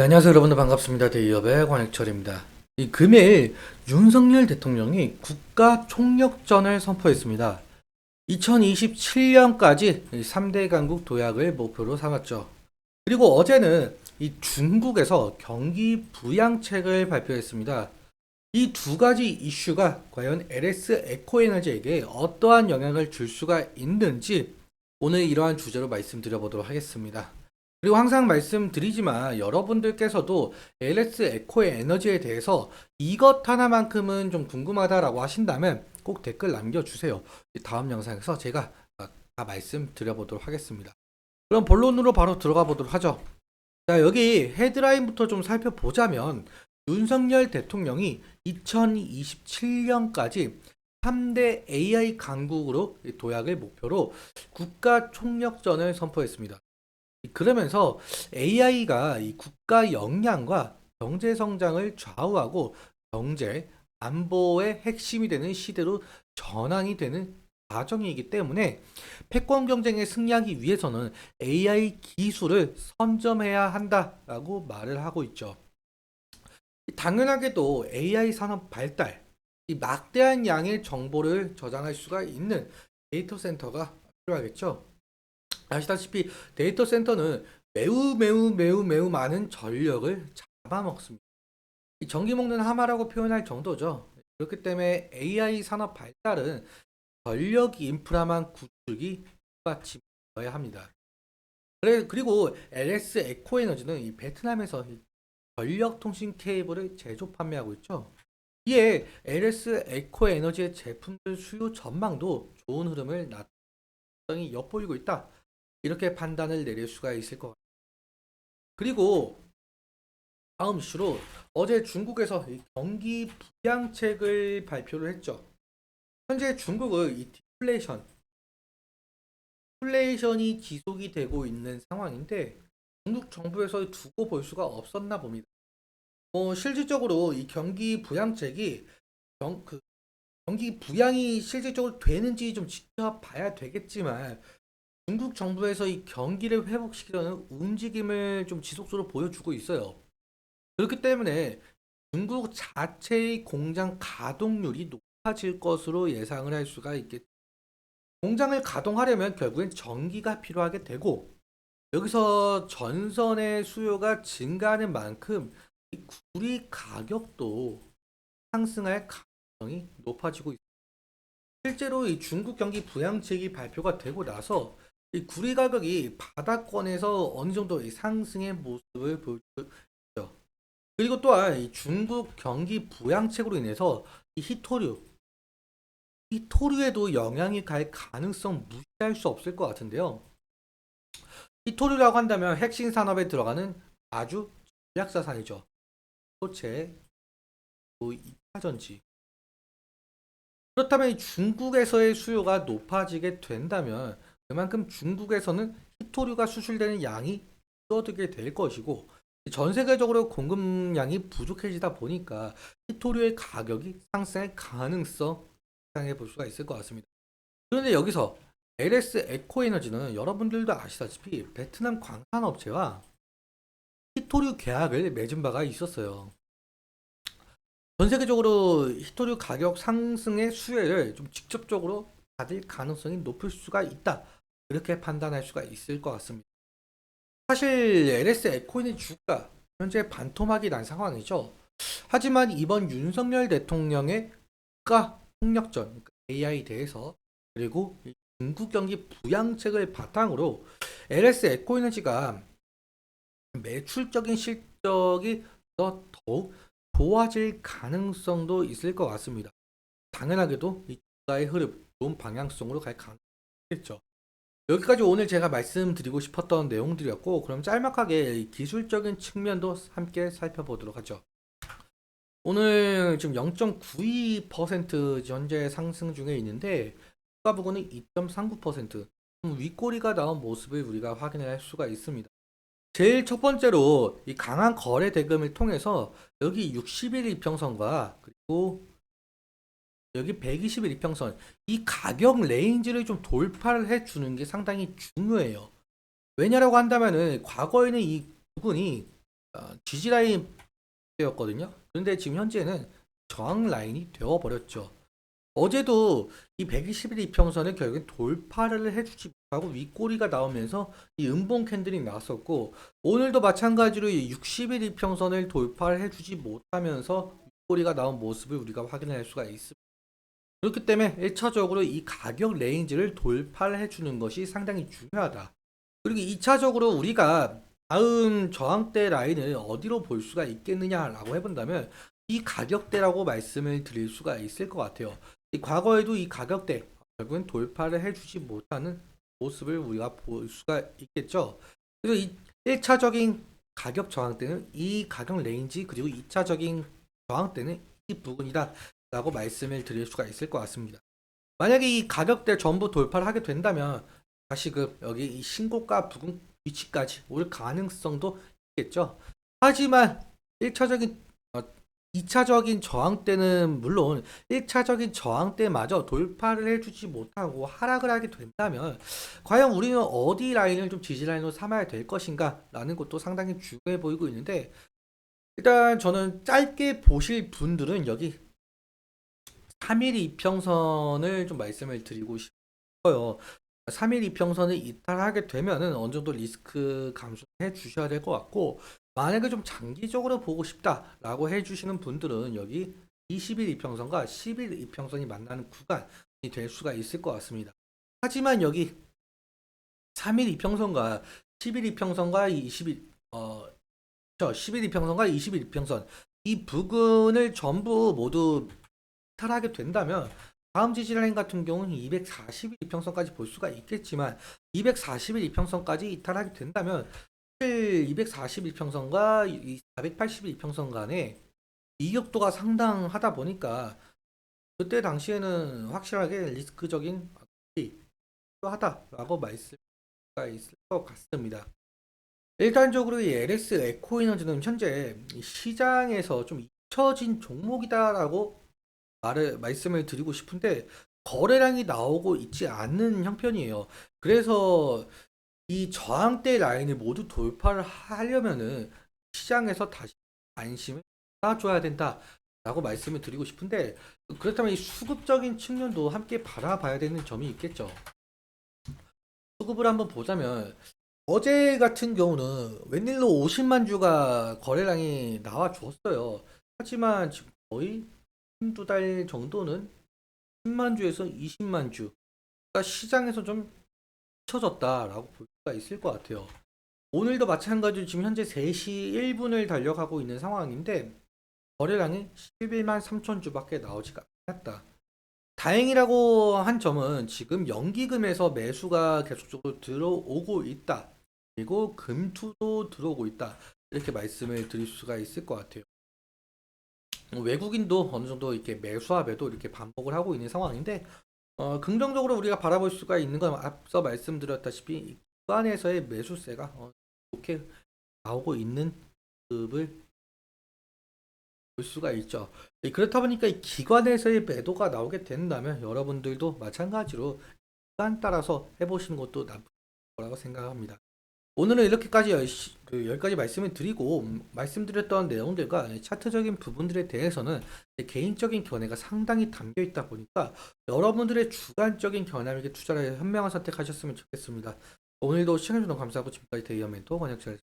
네, 안녕하세요 여러분들 반갑습니다. 대기업의 권익철입니다. 이 금일 윤석열 대통령이 국가 총력전을 선포했습니다. 2027년까지 3대 강국 도약을 목표로 삼았죠. 그리고 어제는 이 중국에서 경기 부양책을 발표했습니다. 이 두 가지 이슈가 과연 LS 에코에너지에게 어떠한 영향을 줄 수가 있는지 오늘 이러한 주제로 말씀드려보도록 하겠습니다. 그리고 항상 말씀드리지만 여러분들께서도 LS 에코의 에너지에 대해서 이것 하나만큼은 좀 궁금하다라고 하신다면 꼭 댓글 남겨주세요. 다음 영상에서 제가 다 말씀드려보도록 하겠습니다. 그럼 본론으로 바로 들어가 보도록 하죠. 자, 여기 헤드라인부터 좀 살펴보자면 윤석열 대통령이 2027년까지 3대 AI 강국으로 도약을 목표로 국가 총력전을 선포했습니다. 그러면서 AI가 이 국가 역량과 경제 성장을 좌우하고 경제 안보의 핵심이 되는 시대로 전환이 되는 과정이기 때문에 패권 경쟁에 승리하기 위해서는 AI 기술을 선점해야 한다라고 말을 하고 있죠. 당연하게도 AI 산업 발달, 이 막대한 양의 정보를 저장할 수가 있는 데이터 센터가 필요하겠죠. 아시다시피 데이터 센터는 매우 매우 매우 매우 많은 전력을 잡아먹습니다. 이 전기 먹는 하마라고 표현할 정도죠. 그렇기 때문에 AI 산업 발달은 전력 인프라만 구축이 받침어야 합니다. 그래, 그리고 LS 에코에너지는 이 베트남에서 이 전력 통신 케이블을 제조 판매하고 있죠. 이에 LS 에코에너지의 제품들 수요 전망도 좋은 흐름을 나타이 엿보이고 있다. 이렇게 판단을 내릴 수가 있을 것 같아요. 그리고 다음 이슈로 어제 중국에서 이 경기 부양책을 발표를 했죠. 현재 중국은 이 디플레이션, 디플레이션이 지속이 되고 있는 상황인데 중국 정부에서 두고 볼 수가 없었나 봅니다. 뭐 실질적으로 이 경기 부양책이 경, 그 경기 부양이 실질적으로 되는지 좀 지켜봐야 되겠지만 중국 정부에서 이 경기를 회복시키려는 움직임을 좀 지속적으로 보여주고 있어요. 그렇기 때문에 중국 자체의 공장 가동률이 높아질 것으로 예상을 할 수가 있겠죠. 공장을 가동하려면 결국엔 전기가 필요하게 되고 여기서 전선의 수요가 증가하는 만큼 이 구리 가격도 상승할 가능성이 높아지고 있습니다. 실제로 이 중국 경기 부양책이 발표가 되고 나서 이 구리 가격이 바닥권에서 어느 정도 이 상승의 모습을 보여주고 있죠. 그리고 또한 이 중국 경기 부양책으로 인해서 이 히토류, 히토류에도 영향이 갈 가능성 무시할 수 없을 것 같은데요. 히토류라고 한다면 핵심 산업에 들어가는 아주 전략자산이죠. 소체, 또 2차 전지. 그렇다면 이 중국에서의 수요가 높아지게 된다면 그만큼 중국에서는 히토류가 수출되는 양이 줄어들게 될 것이고 전 세계적으로 공급량이 부족해지다 보니까 히토류의 가격이 상승할 가능성 상해 볼 수가 있을 것 같습니다. 그런데 여기서 LS 에코에너지는 여러분들도 아시다시피 베트남 광산업체와 히토류 계약을 맺은 바가 있었어요. 전 세계적으로 히토류 가격 상승의 수혜를 좀 직접적으로 받을 가능성이 높을 수가 있다. 이렇게 판단할 수가 있을 것 같습니다. 사실 LS 에코인의 주가 현재 반토막이 난 상황이죠. 하지만 이번 윤석열 대통령의 국가 폭력전 그러니까 AI에 대해서 그리고 중국 경기 부양책을 바탕으로 LS 에코에너지가 매출적인 실적이 더 더욱 좋아질 가능성도 있을 것 같습니다. 당연하게도 이 주가의 흐름 좋은 방향성으로 갈 가능성이 있겠죠. 여기까지 오늘 제가 말씀드리고 싶었던 내용들이었고 그럼 짤막하게 기술적인 측면도 함께 살펴보도록 하죠. 오늘 지금 0.92% 현재 상승 중에 있는데 주가 부근은 2.39% 윗꼬리가 나온 모습을 우리가 확인할 수가 있습니다. 제일 첫 번째로 이 강한 거래 대금을 통해서 여기 60일 이평선과 그리고 여기 120일 이평선 이 가격 레인지를 좀 돌파를 해 주는 게 상당히 중요해요. 왜냐라고 한다면은 과거에는 이 부분이 어, 지지 라인이었거든요. 그런데 지금 현재는 저항 라인이 되어버렸죠. 어제도 이 121 이평선을 결국엔 돌파를 해주지 못하고 윗꼬리가 나오면서 이 음봉 캔들이 나왔었고 오늘도 마찬가지로 이61 이평선을 돌파를 해주지 못하면서 윗꼬리가 나온 모습을 우리가 확인할 수가 있습니다. 그렇기 때문에 1차적으로 이 가격 레인지를 돌파를 해주는 것이 상당히 중요하다. 그리고 2차적으로 우리가 다음 저항대 라인을 어디로 볼 수가 있겠느냐라고 해본다면 이 가격대라고 말씀을 드릴 수가 있을 것 같아요. 이 과거에도 이 가격대 결국은 돌파를 해주지 못하는 모습을 우리가 볼 수가 있겠죠. 그래서 이 1차적인 가격 저항대는 이 가격 레인지 그리고 2차적인 저항대는 이 부분이다 라고 말씀을 드릴 수가 있을 것 같습니다. 만약에 이 가격대 전부 돌파를 하게 된다면 다시금 여기 이 신고가 부근 위치까지 올 가능성도 있겠죠. 하지만 1차적인 2차적인 저항대는 물론 1차적인 저항대마저 돌파를 해주지 못하고 하락을 하게 된다면 과연 우리는 어디 라인을 좀 지지 라인으로 삼아야 될 것인가 라는 것도 상당히 중요해 보이고 있는데 일단 저는 짧게 보실 분들은 여기 3일 이평선을 좀 말씀을 드리고 싶어요. 3일 이평선을 이탈하게 되면은 어느 정도 리스크 감소해 주셔야 될 것 같고 만약에 좀 장기적으로 보고 싶다라고 해주시는 분들은 여기 20일 이평선과 10일 이평선이 만나는 구간이 될 수가 있을 것 같습니다. 하지만 여기 3일 이평선과 10일 이평선과 20일 어, 저 10일 이평선과 20일 이평선 이 부근을 전부 모두 이탈하게 된다면 다음 지지 라인 같은 경우는 240일 이평선까지 볼 수가 있겠지만 240일 이평선까지 이탈하게 된다면 240일 평선과 480일 이평선 간의 이격도가 상당하다 보니까 그때 당시에는 확실하게 리스크적인 필요하다라고 말씀 가 있을 것 같습니다. 일단적으로 이 LS 에코에너지는 현재 이 시장에서 좀 잊혀진 종목이다라고 말을 말씀을 드리고 싶은데 거래량이 나오고 있지 않는 형편이에요. 그래서 이 저항대 라인을 모두 돌파를 하려면은 시장에서 다시 관심을 받아줘야 된다라고 말씀을 드리고 싶은데 그렇다면 이 수급적인 측면도 함께 바라봐야 되는 점이 있겠죠. 수급을 한번 보자면 어제 같은 경우는 웬일로 50만 주가 거래량이 나와 주었어요. 하지만 지금 거의 한 두 달 정도는 10만 주에서 20만 주. 그러니까 시장에서 좀 쳐졌다라고 볼 수가 있을 것 같아요. 오늘도 마찬가지로 지금 현재 3시 1분을 달려가고 있는 상황인데 거래량이 11만 3천 주밖에 나오지가 않았다. 다행이라고 한 점은 지금 연기금에서 매수가 계속적으로 들어오고 있다. 그리고 금투도 들어오고 있다. 이렇게 말씀을 드릴 수가 있을 것 같아요. 외국인도 어느 정도 이렇게 매수와 매도 이렇게 반복을 하고 있는 상황인데 어, 긍정적으로 우리가 바라볼 수가 있는 건 앞서 말씀드렸다시피 기관에서의 매수세가 어, 좋게 나오고 있는 급을 볼 수가 있죠. 예, 그렇다 보니까 이 기관에서의 매도가 나오게 된다면 여러분들도 마찬가지로 기간 따라서 해보시는 것도 나쁜 거라고 생각합니다. 오늘은 이렇게까지 열, 그 10가지 말씀을 드리고 음, 말씀드렸던 내용들과 차트적인 부분들에 대해서는 제 개인적인 견해가 상당히 담겨 있다 보니까 여러분들의 주관적인 견해에게 투자를 현명한 선택하셨으면 좋겠습니다. 오늘도 시청해주셔서 감사하고 지금까지 대의원 멘토 권혁철